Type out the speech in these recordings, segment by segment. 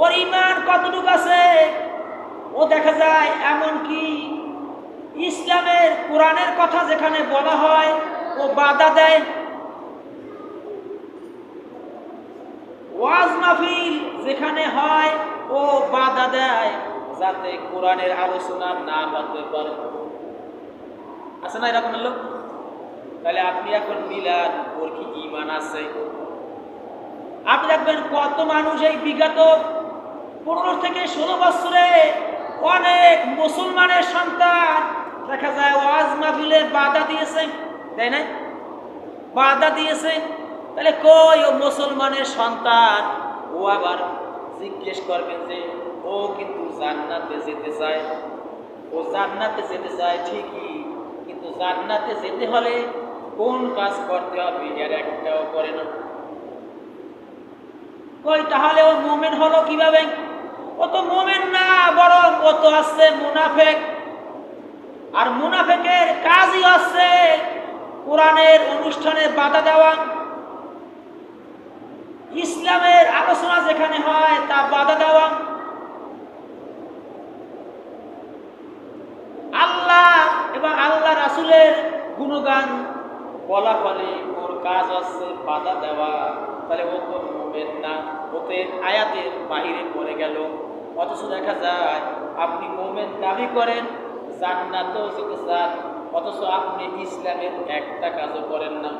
ওর ইমান কতটুকু আছে? ও দেখা যায় এমন কি ইসলামের, কোরআনের কথা যেখানে বলা হয়, ও বাধা দেয়। ওয়াজ মাহফিল যেখানে হয়, ও বাধা দেয় যাতে কোরআনের আলোচনা না হতে পারে। আছে না এরকম লোক? তাহলে আপনি এখন মিলান ওর কি ইমান আছে? আপনি দেখবেন কত মানুষ এই বিগত পনেরো থেকে ষোলো বছরে অনেক মুসলমানের সন্তান, দেখা যায় ওয়াজ মাহফিলে বাধা দিয়েছে, তাই না? বাধা দিয়েছে। তাহলে কই ও মুসলমানের সন্তান? ও আবার জিজ্ঞেস করবেন যে, ও কিন্তু জান্নাতে যেতে চায়। ও জান্নাতে যেতে চায় ঠিকই, কিন্তু জান্নাতে যেতে হলে কোন কাজ করতে হবে এর একটাও করে না। কই, তাহলে ও মোমেন হলো কীভাবে? ও তো মোমেন না, বরং ও তো আসছে মুনাফেক। আর মুনাফেকের কাজই হচ্ছে কোরআনের অনুষ্ঠানে বাধা দেওয়া। ইসলামের আলোচনা যেখানে হয়, তা বাধা দেওয়া। আল্লাহ এবং আল্লাহ রাসুলের গুণগান বলা ফলে ওর কাজ হচ্ছে বাধা দেওয়া। তাহলে ও তো মোমেন না। ওতে আয়াতের বাহিরে পড়ে গেল। অথচ দেখা যায়, আপনি মোমেন দাবি করেন, জান্নাতেও যেতে চান অথচ আপনি ইসলামের একটা কাজও করেন না।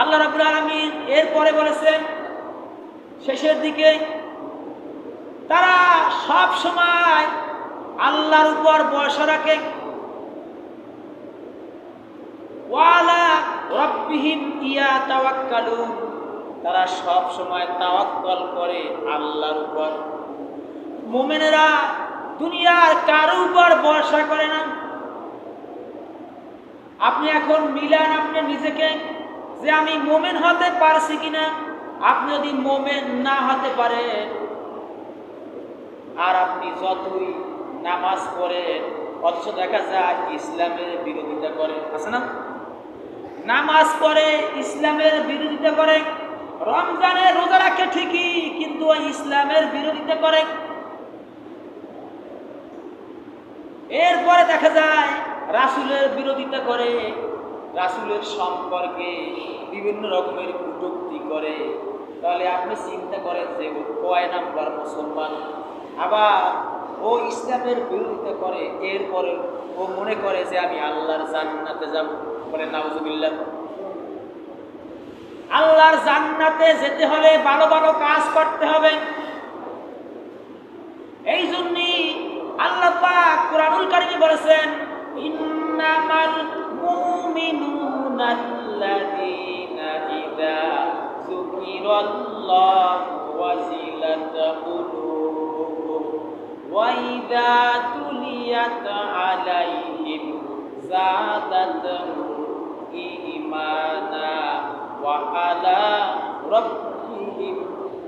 আল্লাহ রাবুল আলমিন এরপরে বলেছেন, শেষের দিকে, তারা সব সময় আল্লাহর উপর ভরসা রাখে। ওয়ালা তারা সব সময় তাওয়াক্কল করে আল্লাহর উপর। মুমিনেরা দুনিয়ার কারও উপর ভরসা করে না। আপনি এখন মিলান আপনি নিজেকে যে আমি মোমেন হতে পারছি কিনা। আপনি যদি মোমেন না হতে পারেন, আর আপনি যতই নামাজ পড়েন, অথচ দেখা যায় ইসলামের বিরোধিতা করে আছে না? নামাজ পড়ে, ইসলামের বিরোধিতা করে রমজানে রোজা রাখে ঠিকই, কিন্তু ওই ইসলামের বিরোধিতা করে। এরপরে দেখা যায়, রাসুলের বিরোধিতা করে, রাসুলের সম্পর্কে বিভিন্ন রকমের কটূক্তি করে। তাহলে আপনি চিন্তা করেন যে, ও কয় নাম্বার মুসলমান? আবার ও ইসলামের বিরোধিতা করে, এরপরে ও মনে করে যে, আমি আল্লাহর জান্নাতে যাব। বলে নাউজুবিল্লাহ। আল্লাহর জান্নাতে যেতে হলে ভালো ভালো কাজ করতে হবে। এই জন্যই আল্লাহ পাক কোরআনুল কারিমে বলেছেন, ইন্নামাল মুমিনুনা আল্লাযীনা আলাইহিম যাদাতুহুম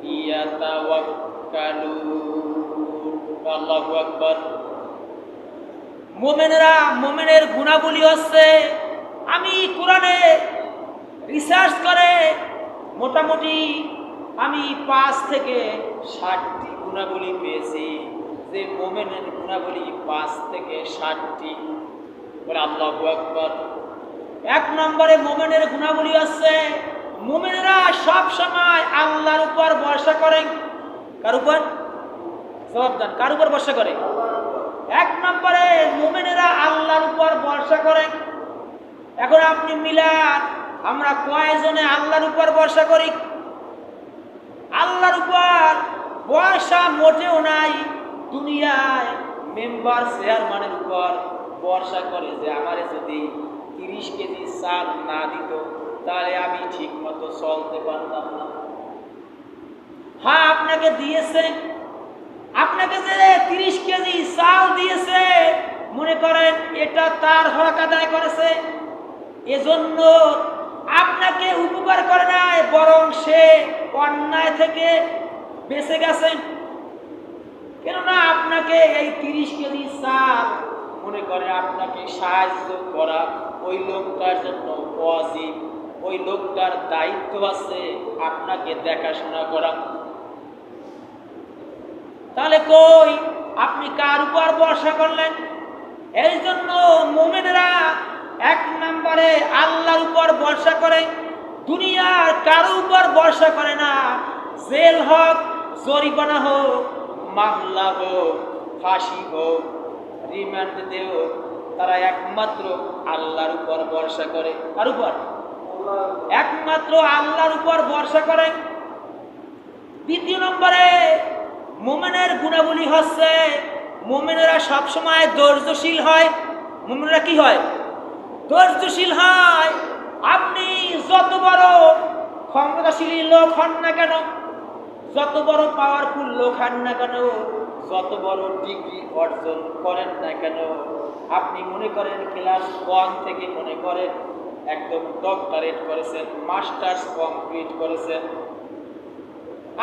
ইয়াতাওয়াক্কালুন আল্লাহু আকবার মোমেনেরা, মোমেনের গুণাবলী হচ্ছে, আমি কোরআনে রিসার্চ করে, মোটামুটি আমি পাঁচ থেকে ষাটটি গুণাবলী পেয়েছি। যে মোমেনের গুণাবলী পাঁচ থেকে ষাটটি। বলে আল্লাহু আকবার। এক নম্বরে মোমেনের গুণাবলী হচ্ছে মোমেনেরা সব সময় আল্লাহর উপর ভরসা করে। কার উপর? জবাব কার উপর ভরসা করে? এক নম্বরে মোমেনেরা আল্লাহর উপর ভরসা করে। এখন আপনি মিলান, আমরা কয়জনে আল্লাহর উপর ভরসা করি? আল্লাহর উপর ভরসা মোটেও নাই, দুনিয়ায় মেম্বার, চেয়ারম্যানের উপর ভরসা করে যে আমারে যদি তিরিশ কেজি চাল না দিত, তাহলে আমি ঠিক চলতে পারতাম না। হ্যাঁ আপনাকে দিয়েছে। আপনাকে যে তিরিশ কেজি চাল দিয়েছে, মনে করেন এটা তার হক আদায় করেছে। এজন্য আপনাকে উপকার করে নাই, বরং সে অন্যায় থেকে বেঁচে গেছে। কেননা আপনাকে এই তিরিশ কেজি চাল, মনে করে আপনাকে সাহায্য করা ওই লোকটার জন্য অজীব ওই লোকটার দায়িত্ব আছে আপনাকে দেখাশোনা করা। তাহলে কই? আপনি কার উপর ভরসা করলেন? এই জন্য মোমেনেরা এক নম্বরে আল্লাহর উপর ভরসা করে, দুনিয়ার কারও উপর ভরসা করে না। জেল হোক, জরিমানা হোক, মামলা হোক, ফাঁসি হোক, রিমান্ড দেও তারা একমাত্র আল্লাহর উপর ভরসা করে। কার উপর? একমাত্র আল্লাহর উপর ভরসা করে। দ্বিতীয় নম্বরে, মোমেনের গুণাবলী হচ্ছে, মোমেনেরা সবসময় ধৈর্যশীল হয়। মোমেনেরা কি হয়? ধৈর্যশীল হয়। আপনি যত বড় ক্ষমতাশীলী লোক হন না কেন, যত বড় পাওয়ারফুল লোক হন না কেন, যত বড় ডিগ্রি অর্জন করেন না কেন, আপনি মনে করেন ক্লাস ওয়ান থেকে মনে করেন একদম ডক্টরেট করেছেন মাস্টার্স কমপ্লিট করেছেন।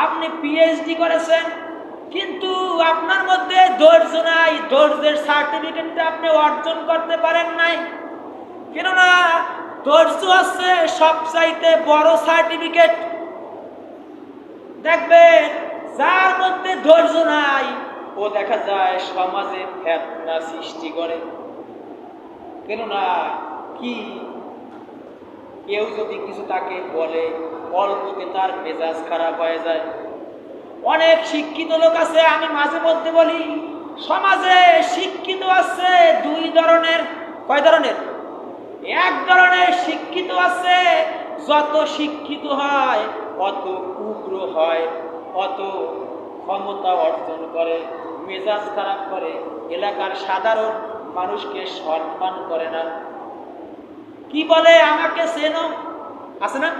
আপনি পিএইচডি করেছেন, কিন্তু আপনার মধ্যে ধৈর্য নাই। ধৈর্যের সার্টিফিকেটটা আপনি অর্জন করতে পারেন নাই। কেননা ধৈর্য হচ্ছে সবচাইতে বড় সার্টিফিকেট দেখবেন, যার মধ্যে ধৈর্য নাই, ও দেখা যায় সমাজে ফেতনা সৃষ্টি করে। কেননা কি কেউ যদি কিছু তাকে বলে অল্পতে তার মেজাজ খারাপ হয়ে যায়। অনেক শিক্ষিত লোক আছে, আমি মাঝে মধ্যে বলি, সমাজে শিক্ষিত আছে দুই ধরনের। কয় ধরনের? এক ধরনের শিক্ষিত আছে, যত শিক্ষিত হয়, অত উগ্র হয়, অত ক্ষমতা অর্জন করে, মেজাজ খারাপ করে, এলাকার সাধারণ মানুষকে সম্মান করে না। কি বলে? আমাকে চেনো। আছে না?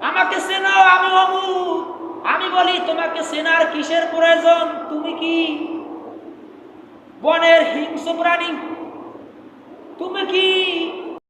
আমাকে চেনো, আমি অমুক আমি বলি, তোমাকে চেনার কিসের প্রয়োজন? তুমি কি? বনের হিংস্র প্রাণী। তুমি কি?